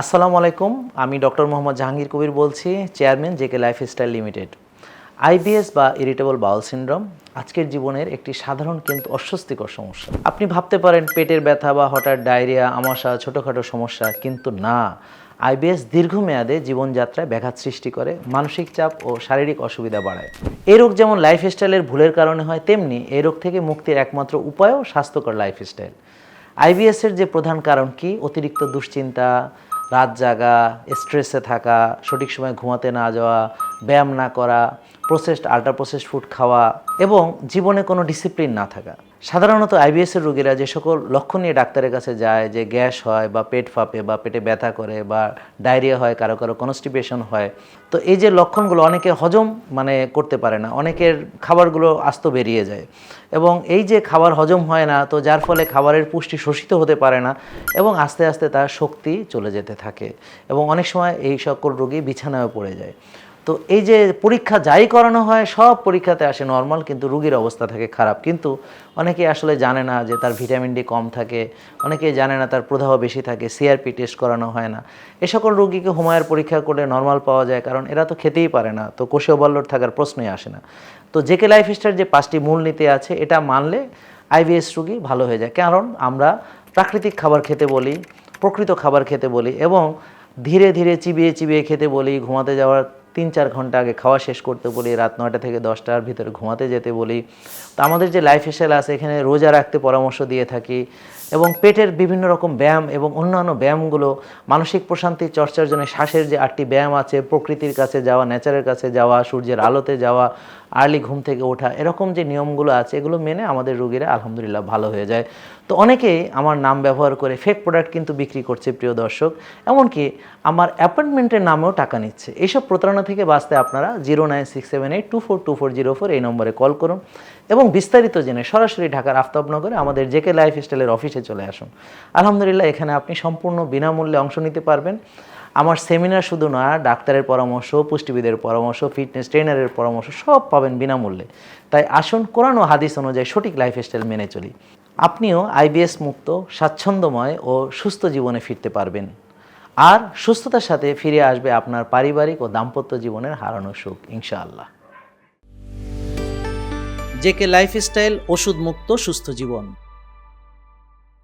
আসসালামু আলাইকুম, আমি ডক্টর মোহাম্মদ জাহাঙ্গীর কবির বলছি, chairman JK lifestyle limited. IBS বা ইরিটেবল বাউল সিনড্রোম, আজকের জীবনের একটি সাধারণ কিন্তু অস্বস্তিকর সমস্যা। আপনি ভাবতে পারেন, পেটের ব্যথা বা হঠাৎ ডায়রিয়া, আমাশা, ছোটোখাটো সমস্যা, কিন্তু না। আইবিএস দীর্ঘমেয়াদে জীবনযাত্রায় ব্যাঘাত সৃষ্টি করে, মানসিক চাপ ও শারীরিক অসুবিধা বাড়ায়। এই রোগ যেমন লাইফস্টাইলের ভুলের কারণে হয়, তেমনি এই রোগ থেকে মুক্তির একমাত্র উপায়ও স্বাস্থ্যকর লাইফস্টাইল। আইবিএসের যে প্রধান কারণ কি? অতিরিক্ত দুশ্চিন্তা রাত জাগা স্ট্রেসে থাকা সঠিক সময় ঘুমাতে না যাওয়া ব্যায়াম না করা প্রসেসড আল্ট্রা প্রসেসড ফুড খাওয়া এবং জীবনে কোনো ডিসিপ্লিন না থাকা। সাধারণত আইবিএসের রোগীরা যে সকল লক্ষণ নিয়ে ডাক্তারের কাছে যায়, যে গ্যাস হয় বা পেট ফাঁপে বা পেটে ব্যথা করে বা ডায়রিয়া হয়, কারও কারও কনস্টিপেশন হয়, তো এই যে লক্ষণগুলো অনেকে হজম মানে করতে পারে না, অনেকের খাবারগুলো আস্ত বেরিয়ে যায় এবং এই যে খাবার হজম হয় না, তো যার ফলে খাবারের পুষ্টি শোষিত হতে পারে না এবং আস্তে আস্তে তার শক্তি চলে যেতে থাকে এবং অনেক সময় এই সকল রোগী বিছানায় পড়ে যায়। তো এই যে পরীক্ষা যাই করানো হয়, সব পরীক্ষাতে আসে নর্মাল কিন্তু রুগীর অবস্থা থাকে খারাপ। কিন্তু অনেকে আসলে জানে না যে তার ভিটামিন ডি কম থাকে, অনেকে জানে না তার প্রদাহ বেশি থাকে সিআরপি টেস্ট করানো হয় না। এ সকল রুগীকে হুমায়ের পরীক্ষা করলে নর্মাল পাওয়া যায়, কারণ এরা তো খেতেই পারে না, তো কোষীয় বল্লর থাকার প্রশ্নই আসে না। তো জেকে লাইফ স্টাইল যে পাঁচটি মূলনীতি আছে, এটা মানলে আইবিএস রুগী ভালো হয়ে যায়। কারণ আমরা প্রাকৃতিক খাবার খেতে বলি, প্রকৃত খাবার খেতে বলি এবং ধীরে ধীরে চিবিয়ে চিবিয়ে খেতে বলি, ঘুমাতে যাওয়ার তিন চার ঘণ্টা আগে খাওয়া শেষ করতে বলি, রাত নয়টা থেকে দশটার ভিতরে ঘুমাতে যেতে বলি। তো আমাদের যে লাইফ স্টাইল আছে, এখানে রোজা রাখতে পরামর্শ দিয়ে থাকি এবং পেটের বিভিন্ন রকম ব্যায়াম এবং অন্যান্য ব্যায়ামগুলো, মানসিক প্রশান্তি চর্চার জন্য শ্বাসের যে আটটি ব্যায়াম আছে, প্রকৃতির কাছে যাওয়া নেচারের কাছে যাওয়া, সূর্যের আলোতে যাওয়া আর্লি ঘুম থেকে ওঠা, এরকম যে নিয়মগুলো আছে, এগুলো মেনে আমাদের রোগীরা আলহামদুলিল্লাহ ভালো হয়ে যায়। তো অনেকেই আমার নাম ব্যবহার করে ফেক প্রোডাক্ট কিন্তু বিক্রি করছে, প্রিয় দর্শক। এমনকি আমার অ্যাপয়েন্টমেন্টের নামেও টাকা নিচ্ছে। এইসব প্রতারণা থেকে বাঁচতে আপনারা zero nine six seven eight two four two four zero four এই নম্বরে কল করুন। এবং বিস্তারিত জেনে সরাসরি ঢাকার আফতাবনগরে আমাদের জেকে লাইফ স্টাইলের অফিসে চলে আসুন। আলহামদুলিল্লাহ, এখানে আপনি সম্পূর্ণ বিনামূল্যে অংশ নিতে পারবেন। আমার সেমিনার শুধু নয় ডাক্তারের পরামর্শ, পুষ্টিবিদের পরামর্শ ফিটনেস ট্রেনারের পরামর্শ সব পাবেন বিনামূল্যে। তাই আসুন কোরআন ও হাদিস অনুযায়ী সঠিক লাইফস্টাইল মেনে চলি। আপনিও আইবিএস মুক্ত, স্বাচ্ছন্দ্যময় ও সুস্থ জীবনে ফিরতে পারবেন। আর সুস্থতার সাথে ফিরে আসবে আপনার পারিবারিক ও দাম্পত্য জীবনের হারানো সুখ, ইনশাআল্লাহ। জেকে লাইফস্টাইল ওষুধ মুক্ত সুস্থ জীবন।